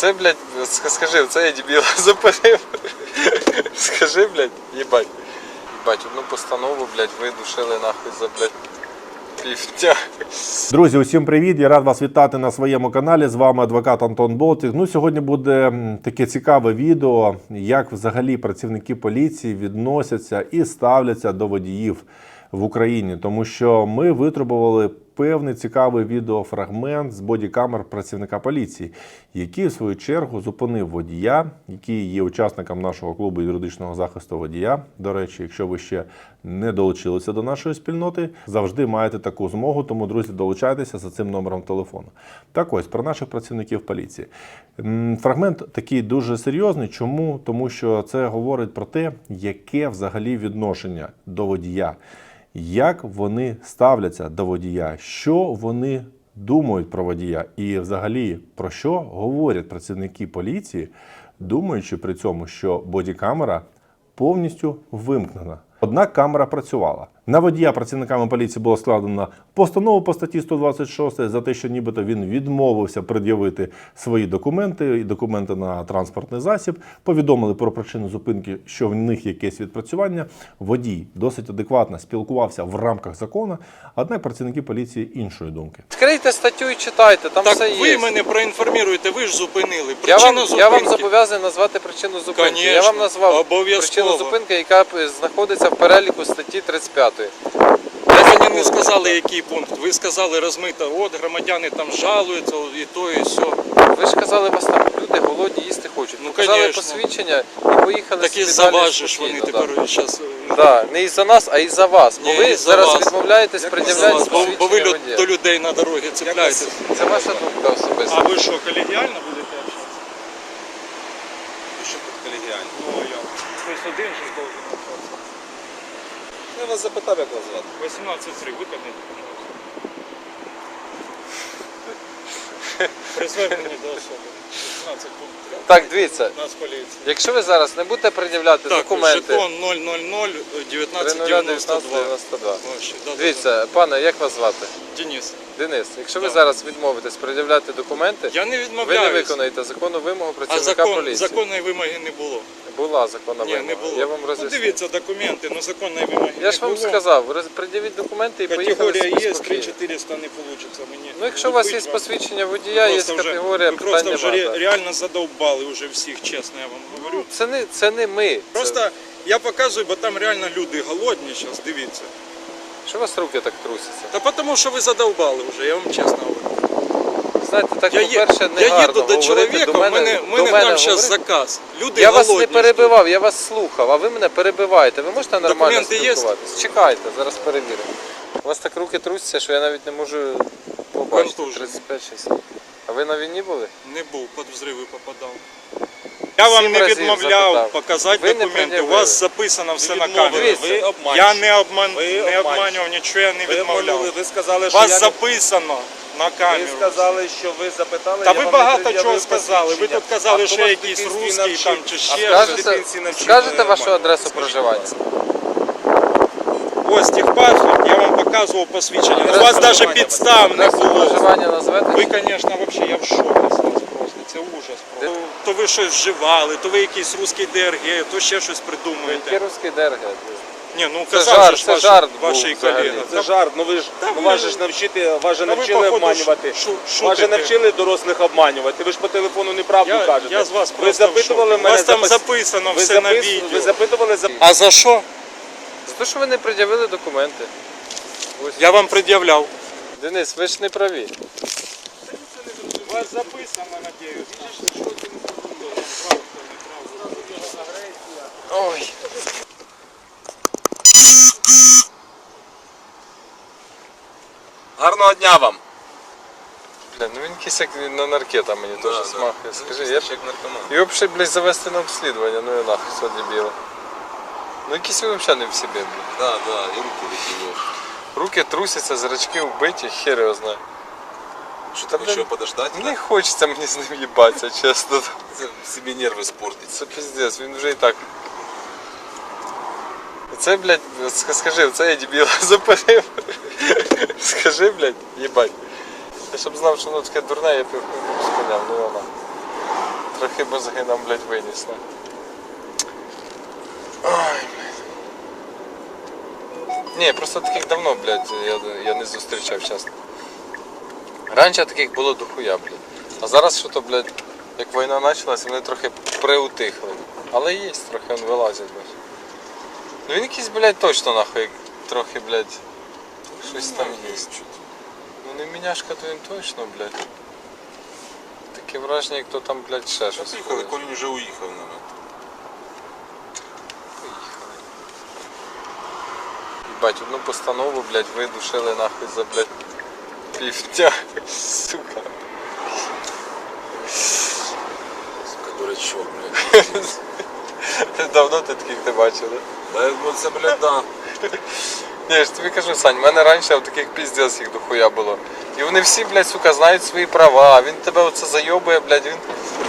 Це, блядь, скажи, це я дебіла зупинив. Скажи, блядь, їбать. Їбать, одну постанову, блядь, видушили нахуй за, блядь, півдня. Друзі, усім привіт! Я рад вас вітати на своєму каналі. З вами адвокат Антон Болтик. Ну, сьогодні буде таке цікаве відео, як взагалі працівники поліції відносяться і ставляться до водіїв в Україні, тому що ми витребували певний цікавий відеофрагмент з бодікамер працівника поліції, який в свою чергу зупинив водія, який є учасником нашого клубу юридичного захисту водія. До речі, якщо ви ще не долучилися до нашої спільноти, завжди маєте таку змогу. Тому, друзі, долучайтеся за цим номером телефону. Так ось про наших працівників поліції. Фрагмент такий дуже серйозний. Чому? Тому що це говорить про те, яке взагалі відношення до водія, як вони ставляться до водія, що вони думають про водія, і взагалі про що говорять працівники поліції, думаючи при цьому, що бодікамера повністю вимкнена. Однак камера працювала. На водія працівниками поліції було складено постанову по статті 126 за те, що нібито він відмовився пред'явити свої документи і документи на транспортний засіб. Повідомили про причину зупинки, що в них якесь відпрацювання. Водій досить адекватно спілкувався в рамках закону, однак працівники поліції іншої думки. Відкрийте статтю і читайте, там Так все ви є. мене проінформуєте, ви ж зупинили. Я вам, зупинки. я вам зобов'язаний назвати причину зупинки. я вам назвав обов'язково. причину зупинки, яка знаходиться в переліку статті 35. Ви мені не сказали, який пункт. Ви сказали розмито, от громадяни там жалуються, і то, і все. Ви ж казали, вас там люди голодні їсти хочуть. Ну, Показали конечно. посвідчення і поїхали Так і собі далі заважиш вони спокійно, тепер зараз. Да. Не із-за нас, а із-за вас. Бо Ні, ви із-за зараз вас. відмовляєтесь Бо, пред'являти бо посвідчення ви лю- водія. до людей на дорогі цепляєтесь. Це ваша думка особиста. А ви що, колегіально будете общатися? Що тут колегіально? Ну, я. Хтось один же должен Я вас запитав, як вас звати. 18.3, виконайте, пожалуйста. При зверненні до особи. 18 пункт Так, дивіться, Нас поліція. якщо ви зараз не будете пред'являти Так, документи жетон 000 1992. 001992. Ось, да, да, Дивіться, пане, як вас звати? Денис, Денис, якщо ви зараз відмовитесь пред'являти документи, я не ви відмовляюсь. не виконаєте законну вимогу а працівника закон, поліції. законної вимоги не було. Була законна Ні, вимога. не було. Я вам ну, роз'ясню. дивіться документи, ну законної вимоги Я ж вам було. сказав, роз- пред'явіть документи і поїхали Категорія є, спокійно. 3400 не вийде мені. Ну, якщо у вас є посвідчення водія, є Просто вже- категорія, ви питань просто вже немає. ре- реально задовбали вже всіх, чесно я вам говорю. Це не, це не ми. Це- Просто я показую, бо там реально люди голодні зараз, дивіться. Що у вас руки так трусяться? Та тому що ви задовбали вже, я вам чесно говорю. Знаєте, так, Я, по-перше, не я гарно їду до чоловіка, до у мене, мене, до мене там зараз заказ. Люди Я вас не перебивав, я вас слухав, а ви мене перебиваєте. Ви можете нормально спілкуватися? Чекайте, зараз перевіримо. У вас так руки трусяться, що я навіть не можу побачити. Контужені. 35-60. А ви на війні були? Не був, під взриви попадав. Я вам не відмовляв показати документи. У вас записано все на камері. Ви. Я не, обман... Ви не обманював, нічого я не Ви відмовляв. ви сказали, що Вас я записано на ви сказали, що ви запитали. Та я ви вам багато не пред'явив чого сказали. Ви посвідчення. тут казали, А що вас якийсь в дитинстві русський навчив? там чи А ще хто вас в Скажете, дитинстві навчив скажете вашу нормально? адресу Скажіть, проживання? будь ласка. Ось техпаспорт, я вам показував посвідчення. У вас навіть підстав не Адресу було. проживання назвете? Ви, звісно, взагалі, я в шокі з просто. Це ужас просто. То ви щось вживали, то ви якийсь русський ДРГ, то ще щось Який придумуєте. русський ДРГ? Ні, ну Це казав жарт, же ж це ваш, жарт був вашій взагалі. колега. Це жарт, ну ви ж ну, вас же ж навчити, вас же Та ви, навчили походу, обманювати. шу- Вас же навчили дорослих обманювати. Ви ж по телефону неправду Я, кажете. я з вас ви просто в запитували шокі. У мене вас там запис- записано ви все на запис- відео. Ви запитували за А за що? За те, що ви не пред'явили документи. Я вам пред'являв. Денис, ви ж не праві. У вас записано, надіюсь. Ой. гарного дня вам. Бля, ну він якийсь як на наркета мені Да, теж да. смахує. Скажи, Ну, я це як наркоман. його б ще, блядь, завести на обслідування, ну і нахуй, все дебіло. Ну якийсь ви взагалі не в собі, блядь. Да, да, і руки викинули. Руки трусяться, зрачки вбиті, хер його знає. Що там, Еще блядь, подождать? не хочеться мені з ним їбатися, чесно. Це собі нерви спортить. Це піздець, він вже і так. Це, блядь, скажи, це я дебіла зупинив. Скажи, блядь, їбать. Я щоб знав, що воно таке дурне, я б спиняв, ну вона. Трохи мозги нам, блядь, винесло. Ой, блядь. Ні, просто таких давно, блядь, я, я не зустрічав, чесно. Раніше таких було дохуя, блядь. А зараз що то, блядь, як війна почалась, вони трохи приутихли. Але є, трохи він вилазять, блядь. Ну він якийсь, блядь, точно нахуй, трохи, блядь, щось там є. Ну не міняшка, то він точно, блядь. Таке враження, як то там, блядь, ще щось. Поїхали, ходить. Колін вже уїхав на Поїхали. Їбать, одну постанову, блядь, видушили нахуй за, блядь, півдня. Сука. Сука, дурачок, блядь. Давно ти таких не бачив, да? Да, ну це, блядь, да. Ні, я ж тобі кажу, Сань, в мене раніше в таких піздець їх дохуя було. І вони всі, блядь, сука, знають свої права. Він тебе оце зайобує, блядь, він,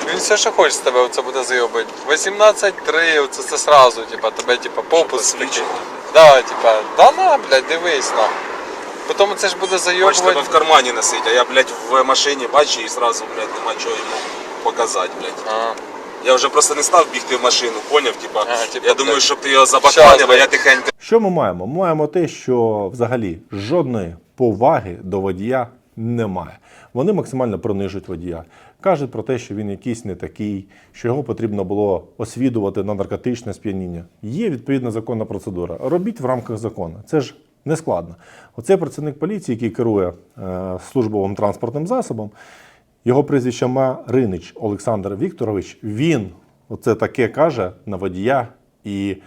він все, що хоче з тебе оце буде зайобувати. 18-3, оце це сразу, типа, тебе, типа, попуск такий. Да, типа, да на, блядь, дивись на. Потім це ж буде Бач, тебе зайобувати. в кармані носить, а я, блядь, в машині бачу і сразу, блядь, нема чого йому показати, блядь. А, Я вже просто не став бігти в машину, поняв? Типа, А, типа, я думаю, блядь, щоб ти його щас, а я тихенько Що ми маємо? Ми маємо те, що взагалі жодної поваги до водія немає. Вони максимально принижують водія. Кажуть про те, що він якийсь не такий, що його потрібно було освідувати на наркотичне сп'яніння. Є відповідна законна процедура. Робіть в рамках закону. Це ж не складно. Оцей працівник поліції, який керує е, службовим транспортним засобом, його прізвище Маринич Олександр Вікторович. Він оце таке каже на водія і,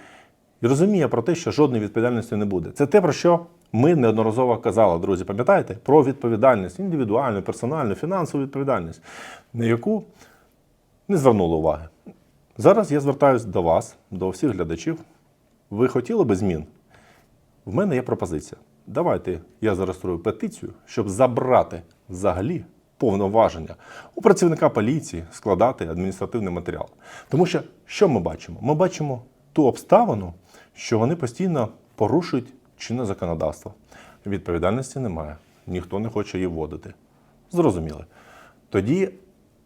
розуміє про те, що жодної відповідальності не буде. Це те, про що ми неодноразово казали, друзі. Пам'ятаєте? Про відповідальність, індивідуальну, персональну, фінансову відповідальність, на яку не звернули уваги. Зараз я звертаюся до вас, до всіх глядачів. Ви хотіли би змін? В мене є пропозиція. Давайте я зареєструю петицію, щоб забрати взагалі повноваження у працівника поліції складати адміністративний матеріал. Тому що що ми бачимо? Ми бачимо ту обставину, що вони постійно порушують чинне законодавство. Відповідальності немає, ніхто не хоче її вводити. Зрозуміли. Тоді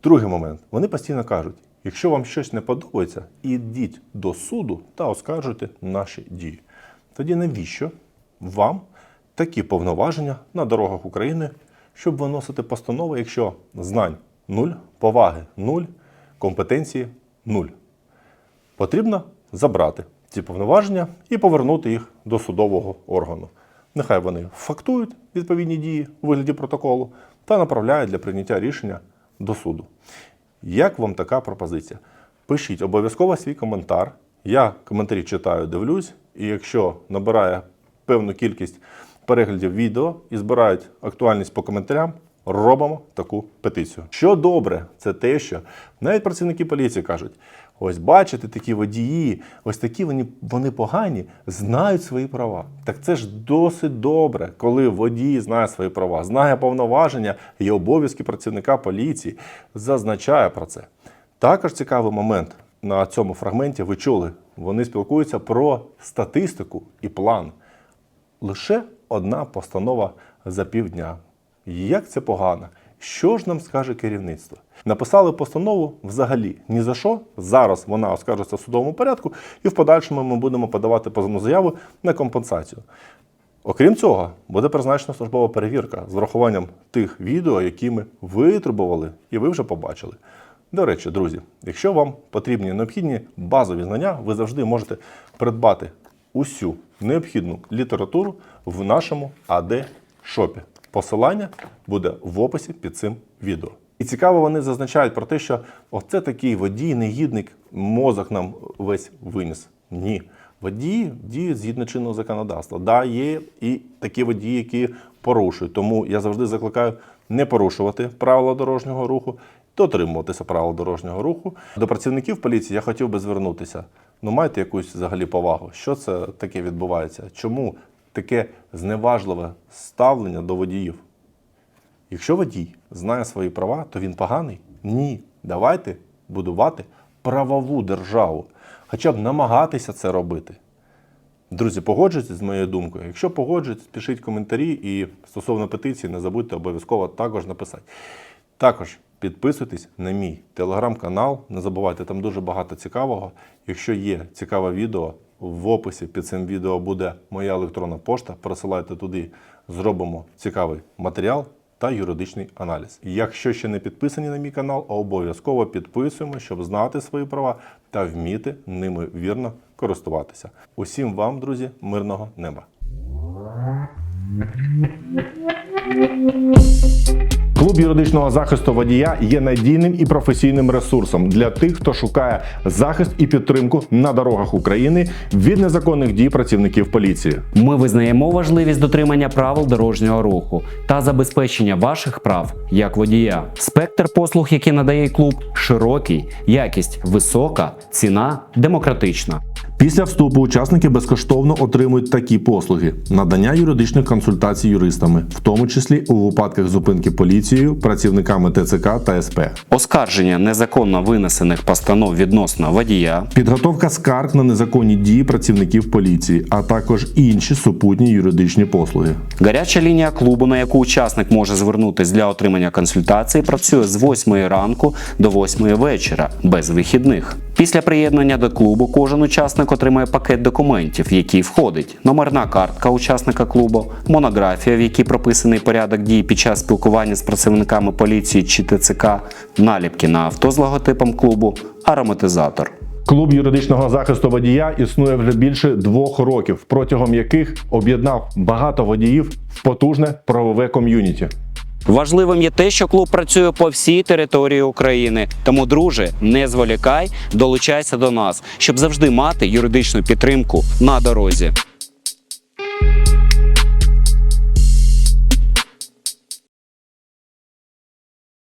другий момент. Вони постійно кажуть: якщо вам щось не подобається, ідіть до суду та оскаржуйте наші дії. Тоді навіщо вам такі повноваження на дорогах України, щоб виносити постанови, якщо знань нуль, поваги нуль, компетенції нуль? Потрібно забрати ці повноваження і повернути їх до судового органу. Нехай вони фактують відповідні дії у вигляді протоколу та направляють для прийняття рішення до суду. Як вам така пропозиція? Пишіть обов'язково свій коментар. Я коментарі читаю, дивлюсь, і якщо набирає певну кількість переглядів відео і збирають актуальність по коментарям, робимо таку петицію. Що добре, це те, що навіть працівники поліції кажуть: ось бачите, такі водії, ось такі вони, вони погані, знають свої права. Так це ж досить добре, коли водій знає свої права, знає повноваження і обов'язки працівника поліції, зазначає про це. Також цікавий момент на цьому фрагменті ви чули. Вони спілкуються про статистику і план лише одна постанова за півдня. Як це погано? Що ж нам скаже керівництво? Написали постанову взагалі ні за що. Зараз вона оскаржиться в судовому порядку, і в подальшому ми будемо подавати позовну заяву на компенсацію. Окрім цього, буде призначена службова перевірка з врахуванням тих відео, які ми витребували, і ви вже побачили. До речі, друзі, якщо вам потрібні необхідні базові знання, ви завжди можете придбати усю необхідну літературу в нашому АД шопі. Посилання буде в описі під цим відео. І цікаво, вони зазначають про те, що оце такий водій, негідник, мозок нам весь виніс. Ні. Водії діють згідно чинного законодавства. Да, є і такі водії, які порушують. Тому я завжди закликаю не порушувати правила дорожнього руху, дотримуватися правил дорожнього руху. До працівників поліції я хотів би звернутися. Ну, майте якусь взагалі повагу. Що це таке відбувається? Чому таке зневажливе ставлення до водіїв? Якщо водій знає свої права, то він поганий? Ні. Давайте будувати правову державу, хоча б намагатися це робити. Друзі, погоджуйтесь з моєю думкою. Якщо погоджуєтесь, пишіть коментарі і стосовно петиції не забудьте обов'язково також написати. Також Підписуйтесь на мій телеграм-канал. Не забувайте, там дуже багато цікавого. Якщо є цікаве відео, в описі під цим відео буде моя електронна пошта. Пересилайте туди, зробимо цікавий матеріал та юридичний аналіз. Якщо ще не підписані на мій канал, обов'язково підписуємо, щоб знати свої права та вміти ними вірно користуватися. Усім вам, друзі, мирного неба! Клуб юридичного захисту водія є надійним і професійним ресурсом для тих, хто шукає захист і підтримку на дорогах України від незаконних дій працівників поліції. Ми визнаємо важливість дотримання правил дорожнього руху та забезпечення ваших прав як водія. Спектр послуг, які надає клуб, широкий, якість висока, ціна демократична. Після вступу учасники безкоштовно отримують такі послуги: надання юридичних консультацій юристами, в тому числі у випадках зупинки поліцією, працівниками ТЦК та СП. Оскарження незаконно винесених постанов відносно водія, Підготовка скарг на незаконні дії працівників поліції, а також інші супутні юридичні послуги. Гаряча лінія клубу, на яку учасник може звернутись для отримання консультації, працює з 8 ранку до 8 вечора без вихідних. Після приєднання до клубу кожен учасник отримає пакет документів, в який входить номерна картка учасника клубу, монографія, в якій прописаний порядок дій під час спілкування з працівниками поліції чи ТЦК, наліпки на авто з логотипом клубу, ароматизатор. Клуб юридичного захисту водія існує вже більше двох років, протягом яких об'єднав багато водіїв в потужне правове ком'юніті. Важливим є те, що клуб працює по всій території України. Тому, друже, не зволікай, долучайся до нас, щоб завжди мати юридичну підтримку на дорозі.